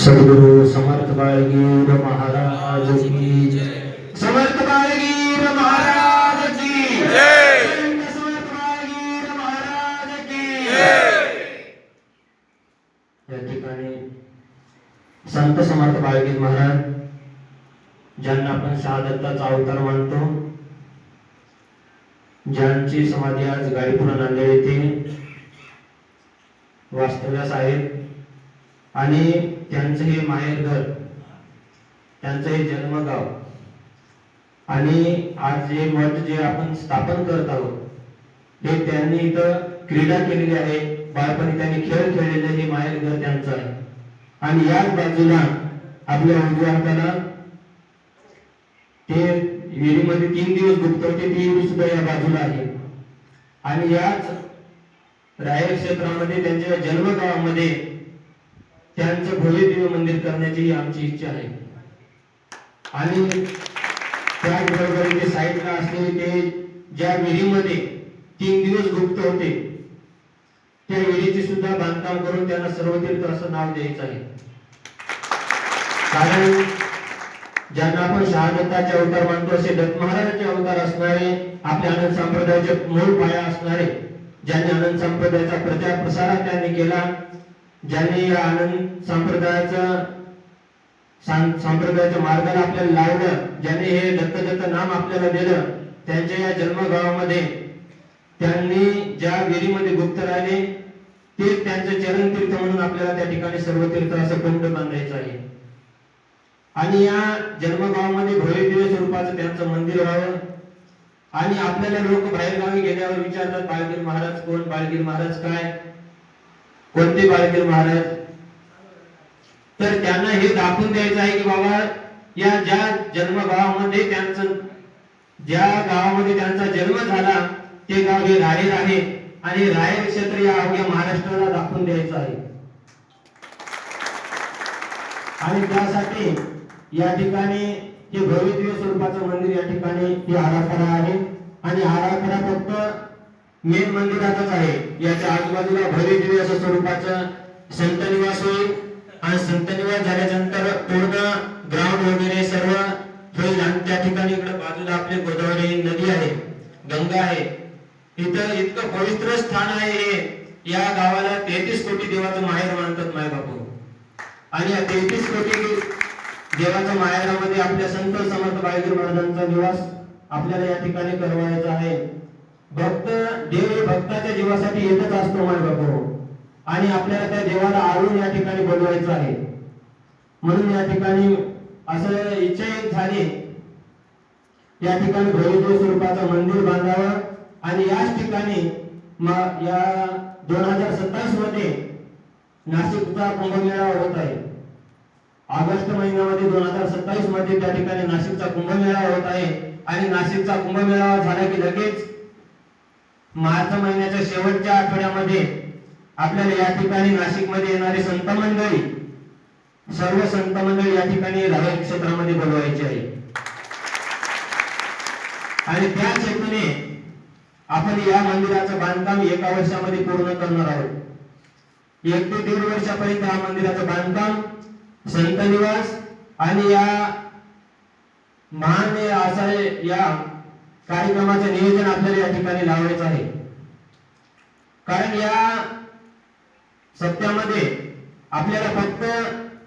सद्गुरु समर्थ बाळगीर महाराज की जय. समर्थ बाळगीर महाराज की जय. समर्थ बाळगीर महाराज की या ठिकाणी संत समर्थ बाळगीर महाराज ज्यांना आपण शहादत्ताचा अवतार मानतो ज्यांची समाधी आज गाडीपुरा नांदेड येथे वास्तव्यास आहेत. आणि त्यांचं हे माहेरघर त्यांचं हे जन्मगाव. आणि आज जे मठ जे आपण स्थापन करत आहोत हे त्यांनी इथं क्रीडा केलेली आहे. बाळपणी त्यांनी खेळ खेळलेले हे माहेरघर त्यांचं आहे. आणि याच बाजूला आपल्या उजव्या हाताला ते विहिरीमध्ये तीन दिवस गुप्तवते ती विहीर सुद्धा या बाजूला आहे. आणि याच राय क्षेत्रामध्ये त्यांच्या जन्मगावामध्ये त्यांचं भव्य दिव्य मंदिर करण्याची आमची इच्छा आहे. आणि त्याचबरोबर इथे साईडला असलेले ते ज्या विहिरीमध्ये तीन दिवस गुप्त होते त्या विहिरीचे सुद्धा बांधकाम करून त्यांना सर्वतीर्थ असं नाव द्यायचं आहे. कारण ज्यांना आपण शहादत्ताचे अवतार मानतो असे दत्त महाराजांचे अवतार असणारे आपल्या आनंद संप्रदायाचे मूळ पाया असणारे ज्यांनी आनंद संप्रदायाचा प्रचार प्रसार त्यांनी केला ज्यांनी या आनंद संप्रदायाचा सांग- संप्रदायाच्या मार्गाला आपल्याला लावलं ज्यांनी हे दत्त दत्त नाम आपल्याला दिलं त्यांच्या या जन्मगावामध्ये त्यांनी ज्या विहिरीमध्ये गुप्त राहिले तेच त्यांचं चरण तीर्थ म्हणून आपल्याला त्या ठिकाणी सर्व तीर्थ असं कुंड बांधायचं आहे. आणि या जन्मगावामध्ये भव्य दिव्य स्वरूपाचं त्यांचं मंदिर व्हावं. आणि आपल्याला लोक बाहेरगावी गेल्यावर विचारतात बाळगीर महाराज कोण? बाळगीर महाराज काय? कोणते बाळगीर महाराज? तर त्यांना हे दाखवून द्यायचं आहे की बाबा या ज्या जन्मगावामध्ये त्यांचं ज्या गावामध्ये त्यांचा जन्म झाला ते गाव हे राहेर आहे आणि राहेर क्षेत्र या अवघ्या महाराष्ट्राला दाखवून द्यायचं आहे. आणि त्यासाठी या ठिकाणी हे भव्य स्वरूपाचं मंदिर या ठिकाणी हे आराखडा आहे. आणि आराखडा फक्त मेन मंदिरातच आहे. याच्या आजूबाजूला भव्य दिव्य असं स्वरूपाचं संत निवास होईल. आणि संत निवास झाल्यानंतर पूर्ण ग्राउंड वगैरे सर्व होईल. आणि त्या ठिकाणी इकडे बाजूला आपली गोदावरी नदी आहे. गंगा आहे. इथं इतकं पवित्र स्थान आहे हे. या गावाला तेहतीस कोटी देवाचं माहेर मानतात माय बापू. आणि या तेहतीस कोटी देवाच्या माहेरामध्ये आपल्या संत समर्थ बाळगीर महाराजांचा निवास आपल्याला या ठिकाणी करवायचा आहे. भक्त देव हे भक्ताच्या जीवासाठी येतच असतो माय बाबा आणि आपल्याला त्या देवाला आळून या ठिकाणी बोलवायचं आहे. म्हणून या ठिकाणी असं इच्छा एक झाली. या ठिकाणी भव्य स्वरूपाचं मंदिर बांधावं. आणि याच ठिकाणी या दोन हजार सत्तावीसमध्ये नाशिकचा कुंभमेळा होत आहे. ऑगस्ट महिन्यामध्ये दोन हजार सत्तावीसमध्ये त्या ठिकाणी नाशिकचा कुंभमेळा होत आहे. आणि नाशिकचा कुंभमेळा झाला की लगेच मार्च महिन्याच्या शेवटच्या आठवड्यामध्ये आपल्याला या ठिकाणी नाशिकमध्ये येणारे संत मंडळी सर्व संत मंडळी या ठिकाणी राहत क्षेत्रामध्ये बोलवायची आहे. आणि त्याच हेतूने आपण या मंदिराचं बांधकाम एका वर्षामध्ये पूर्ण करणार आहोत. एक ते दीड वर्षापर्यंत या मंदिराचं बांधकाम संत निवास आणि या महान असा या कार्यक्रमाचं नियोजन आपल्याला या ठिकाणी लावायचं आहे. कारण या सप्त्यामध्ये आपल्याला फक्त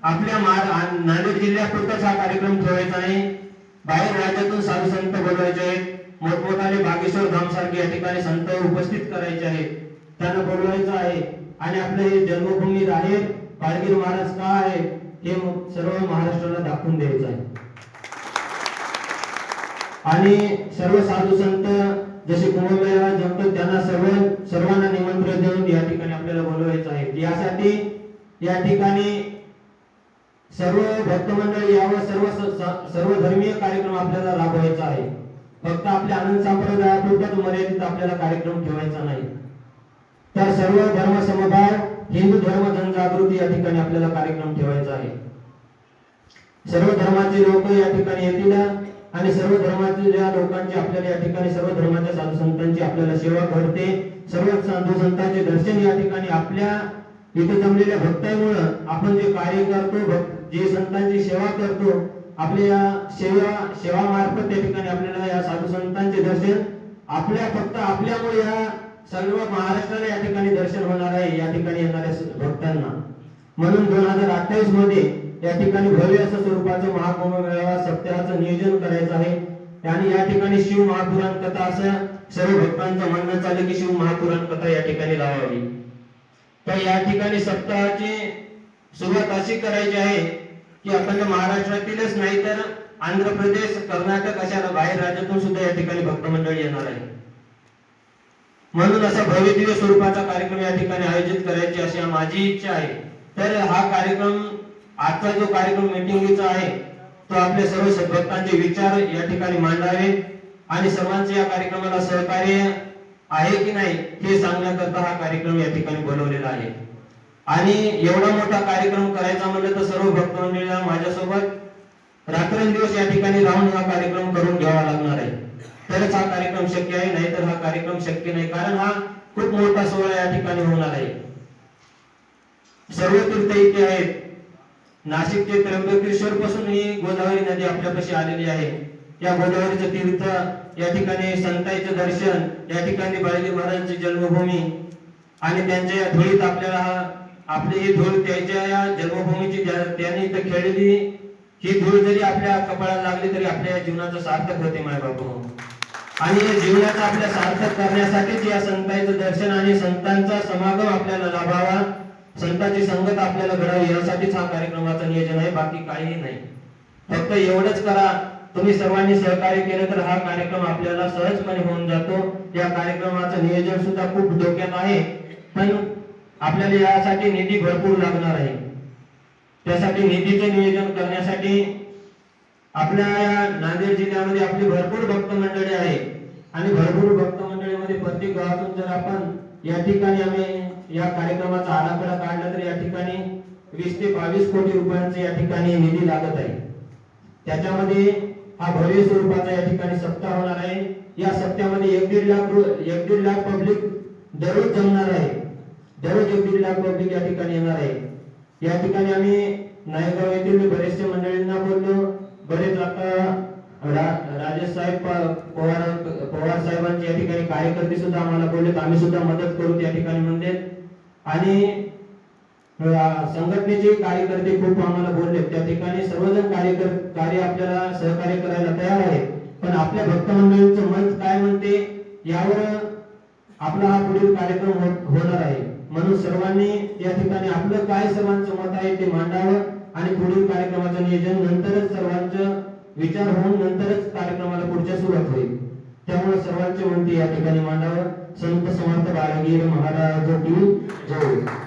आपल्या मा- नांदेड जिल्ह्यापुरताच हा कार्यक्रम ठेवायचा आहे. बाहेर राज्यातून साधू संत बोलवायचे आहेत. मोठमोठाले बागेश्वर धाम सारखे या ठिकाणी संत उपस्थित करायचे आहेत. त्यांना बोलवायचं आहे. आणि आपले हे जन्मभूमी आहे. बाळगीर महाराज का आहे? हे सर्व महाराष्ट्राला दाखवून द्यायचं आहे. आणि सर्व साधू संत जसे कुंभमेळा जमतो त्यांना सर्व सर्वांना निमंत्रण देऊन या ठिकाणी आपल्याला बोलवायचं आहे. यासाठी या ठिकाणी सर्व भक्त मंडळी यावर सर्व सर्व धर्मीय कार्यक्रम आपल्याला राबवायचा आहे. फक्त आपल्या आनंद संप्रदायापुरताच मर्यादित आपल्याला कार्यक्रम ठेवायचा नाही. तर सर्व धर्म समभाव हिंदू धर्म जनजागृती या ठिकाणी आपल्याला कार्यक्रम ठेवायचा आहे. सर्व धर्माचे लोक या ठिकाणी येतील. आणि सर्व धर्मातील ज्या लोकांची आपल्याला या ठिकाणी सर्व धर्माच्या साधू संतांची आपल्याला सेवा घडते सर्व साधू संतांचे दर्शन या ठिकाणी आपल्या इथे जमलेल्या भक्तांमुळं आपण जे कार्य करतो भक्त- जे संतांची सेवा करतो आपल्या या सेवा सेवा मार्फत त्या ठिकाणी आपल्याला या साधू संतांचे दर्शन आपल्या फक्त आपल्यामुळे या सर्व महाराष्ट्राला या ठिकाणी दर्शन होणार आहे या ठिकाणी येणाऱ्या भक्तांना. म्हणून दोन हजार अठ्ठावीसमध्ये या ठिकाणी भव्य असं स्वरूपाचं महाकुंभ मेळावा सप्ताहाचं नियोजन करायचं आहे. आणि या ठिकाणी शिव महापुराण कथा असं सर्व भक्तांचं म्हणणं चाललं की शिव महापुराण कथा या ठिकाणी लावावी. तर या ठिकाणी सप्ताहाची सुरुवात अशी करायची आहे की आपण महाराष्ट्रातीलच नाही तर आंध्र प्रदेश कर्नाटक अशा बाहेर राज्यातून सुद्धा या ठिकाणी भक्त मंडळ येणार आहे म्हणून असा भव्य दिव्य स्वरूपाचा कार्यक्रम या ठिकाणी आयोजित करायची अशी माझी इच्छा आहे. तर हा कार्यक्रम आजचा जो कार्यक्रम मिटिंगचा आहे तो आपल्या सर्व भक्तांचे विचार या ठिकाणी मांडावे आणि सर्वांचे या कार्यक्रमाला सहकार्य आहे की नाही हे सांगण्याकरता हा कार्यक्रम या ठिकाणी बनवलेला आहे. आणि एवढा मोठा कार्यक्रम करायचा म्हणलं तर सर्व भक्त मंडळीला माझ्यासोबत रात्रंदिवस या ठिकाणी राहून हा कार्यक्रम करून घ्यावा लागणार आहे. तरच हा कार्यक्रम शक्य आहे नाहीतर हा कार्यक्रम शक्य नाही कारण हा खूप मोठा सोहळा या ठिकाणी होणार आहे. सर्व तीर्थ इथे आहेत नाशिकचे त्र्यंबकेश्वर पासून ही गोदावरी नदी आपल्यापाशी आलेली आहे. या गोदावरीचं तीर्थ या ठिकाणी संतांचं दर्शन या ठिकाणी बाळजी महाराजांची जन्मभूमी आणि त्यांच्या या धुळीत आपल्याला हा आपली ही धूळ त्यांच्या या जन्मभूमीची त्यांनी इथं खेळलेली ही धूळ जरी आपल्या कपाळाला लागली तरी आपल्या या जीवनाचं सार्थक होते माय बापू आणि या जीवनाचं आपल्या सार्थक करण्यासाठीच या संतांचं दर्शन आणि संतांचा समागम आपल्याला लाभावा. संतांची संगत आपल्याला घडावी यासाठीच हा कार्यक्रमाचं नियोजन आहे बाकी काही नाही. फक्त एवढंच करा तुम्ही सर्वांनी सहकार्य केलं तर हा कार्यक्रम आपल्याला सहजपणे होऊन जातो. या कार्यक्रमाचं नियोजन सुद्धा खूप डोक्यात आहे पण आपल्याला यासाठी निधी भरपूर लागणार आहे. त्यासाठी निधीचे नियोजन करण्यासाठी आपल्या या नांदेड जिल्ह्यामध्ये आपली भरपूर भक्त मंडळी आहे आणि भरपूर भक्त मंडळीमध्ये प्रत्येक गावातून जर आपण या ठिकाणी आम्ही या कार्यक्रमाचा आराखडा काढला तर या ठिकाणी वीस ते बावीस कोटी रुपयांचे या ठिकाणी निधी लागत आहे. त्याच्यामध्ये हा भव्य स्वरूपाचा या ठिकाणी सप्ताह होणार आहे. या सप्त्यामध्ये एक दीड लाख एक दीड लाख पब्लिक दररोज जमणार आहे. दररोज एक दीड लाख पब्लिक या ठिकाणी येणार आहे. या ठिकाणी आम्ही नायगाव येथील बरेचसे मंडळींना बोललो. बरेच आता रा- राजेश साहेब पवार पवार साहेबांचे या ठिकाणी कार्यकर्ते सुद्धा आम्हाला बोलले आम्ही सुद्धा मदत करू त्या ठिकाणी म्हणले आणि संघटनेचे कार्यकर्ते खूप आम्हाला बोलले त्या ठिकाणी सर्वजण कार्यकर कार्य आपल्याला सहकार्य करायला तयार आहे. पण आपल्या भक्त मंडळींचं मत काय म्हणते यावर आपला हा पुढील कार्यक्रम होणार आहे. म्हणून सर्वांनी या ठिकाणी आपलं काय सर्वांचं मत आहे ते मांडावं आणि पुढील कार्यक्रमाचं नियोजन नंतरच सर्वांचं विचार होऊन नंतरच कार्यक्रमाला पुढच्या सुरुवात होईल. त्यामुळे सर्वांचे म्हणते या ठिकाणी मांडावं. संत समर्थ बाळगीर महाराज की जय.